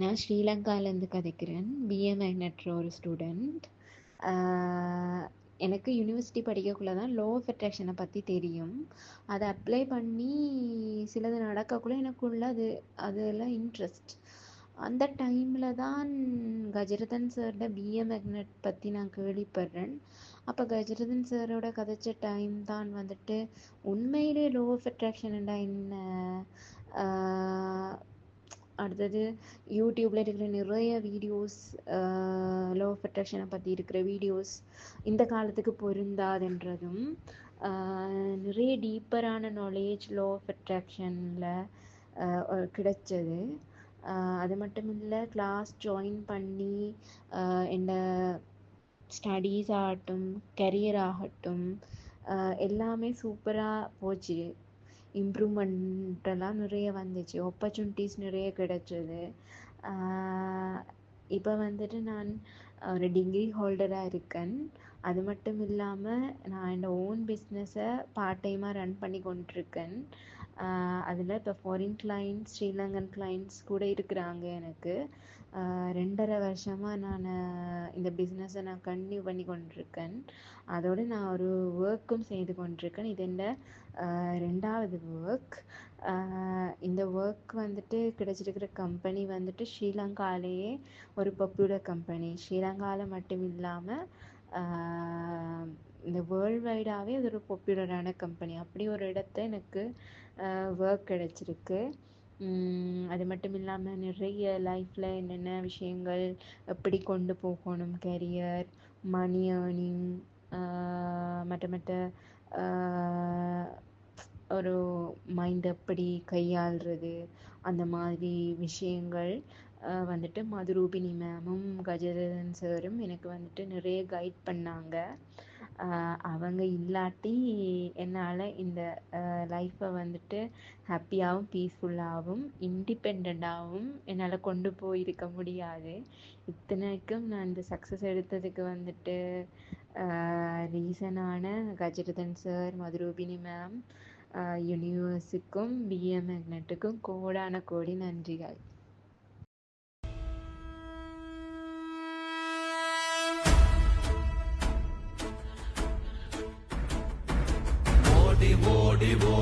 நான் ஸ்ரீலங்காலேருந்து கதைக்கிறேன். பிஏ மேக்னெட்ற ஒரு ஸ்டூடெண்ட் எனக்கு யூனிவர்சிட்டி படிக்கக்குள்ளே தான் லோ ஆஃப் அட்ராக்ஷனை பற்றி தெரியும். அதை அப்ளை பண்ணி சிலது நடக்கக்குள்ள எனக்குள்ள அது அதில் இன்ட்ரெஸ்ட் அந்த டைமில் தான் கஜரதன் சார்ட பிஏ மேக்னெட் பற்றி நான் கேள்விப்படுறேன். அப்போ கஜரதன் சாரோட கதைச்ச டைம் தான் வந்துட்டு உண்மையிலே லோ ஆஃப் அட்ராக்ஷன்டா என்ன? அடுத்தது யூடியூப்பில் இருக்கிற நிறைய வீடியோஸ் லோ ஆஃப் அட்ராக்ஷனை பற்றி இருக்கிற வீடியோஸ் இந்த காலத்துக்கு பொருந்தாதுன்றதும் நிறைய டீப்பரான நாலேஜ் லோ ஆஃப் அட்ராக்ஷனில் கிடைச்சது. அது மட்டும் இல்லை கிளாஸ் ஜாயின் பண்ணி என்ன ஸ்டடீஸ் ஆகட்டும் கரியர் ஆகட்டும் எல்லாமே சூப்பராக போச்சு. இம்ப்ரூவ்மெண்ட் எல்லாம் நிறைய வந்துச்சு. ஆப்பர்ச்சுனிட்டிஸ் நிறைய கிடைச்சது. இப்போ வந்துட்டு நான் ஒரு டிகிரி ஹோல்டராக இருக்கேன். அது மட்டும் இல்லாமல் நான் என்னோட ஓன் பிஸ்னஸை பார்ட் டைமாக ரன் பண்ணி கொண்டிருக்கேன். அதில் இப்போ ஃபாரின் கிளைண்ட்ஸ் ஸ்ரீலங்கன் கிளைண்ட்ஸ் கூட இருக்கிறாங்க எனக்கு. ரெண்டரை வருஷமாக நான் இந்த பிஸ்னஸை நான் கண்டினியூ பண்ணி கொண்டிருக்கேன். அதோடு நான் ஒரு ஒர்க்கும் செய்து கொண்டிருக்கேன். இது என்ன ரெண்டாவது ஒர்க் இந்த ஒர்க் வந்துட்டு கிடைச்சிருக்கிற கம்பெனி வந்துட்டு ஸ்ரீலங்காலேயே ஒரு பாப்புலர் கம்பெனி ஸ்ரீலங்காவில் மட்டும் இல்லாமல் இந்த வேர்ல்ட் வைடாகவே அது ஒரு பாப்புலரான கம்பெனி அப்படி ஒரு இடத்த எனக்கு ஒர்க் கிடைச்சிருக்கு. உம் அது மட்டும் இல்லாமல் நிறைய லைஃப்பில் என்னென்ன விஷயங்கள் எப்படி கொண்டு போகணும் கெரியர் மணி ஏர்னிங் மற்ற மற்ற ஆஹ் ஒரு மைண்ட் எப்படி கையாளுறது அந்த மாதிரி விஷயங்கள். வந்துட்டு மதுரூபினி மேமும் கஜரதன் சாரும் எனக்கு வந்துட்டு நிறைய கைட் பண்ணாங்க. அவங்க இல்லாட்டி என்னால் இந்த லைஃப்பை வந்துட்டு ஹாப்பியாகவும் பீஸ்ஃபுல்லாகவும் இண்டிபெண்ட்டாகவும் என்னால் கொண்டு போயிருக்க முடியாது. இத்தனைக்கும் நான் இந்த சக்ஸஸ் எடுத்ததுக்கு வந்துட்டு ரீசனான கஜரதன் சார் மதுரூபினி மேம் யூனிவர்ஸுக்கும் பிஏ மேக்னெட்டுக்கும் கோடான கோடி நன்றிகள். ஓடி ஓடி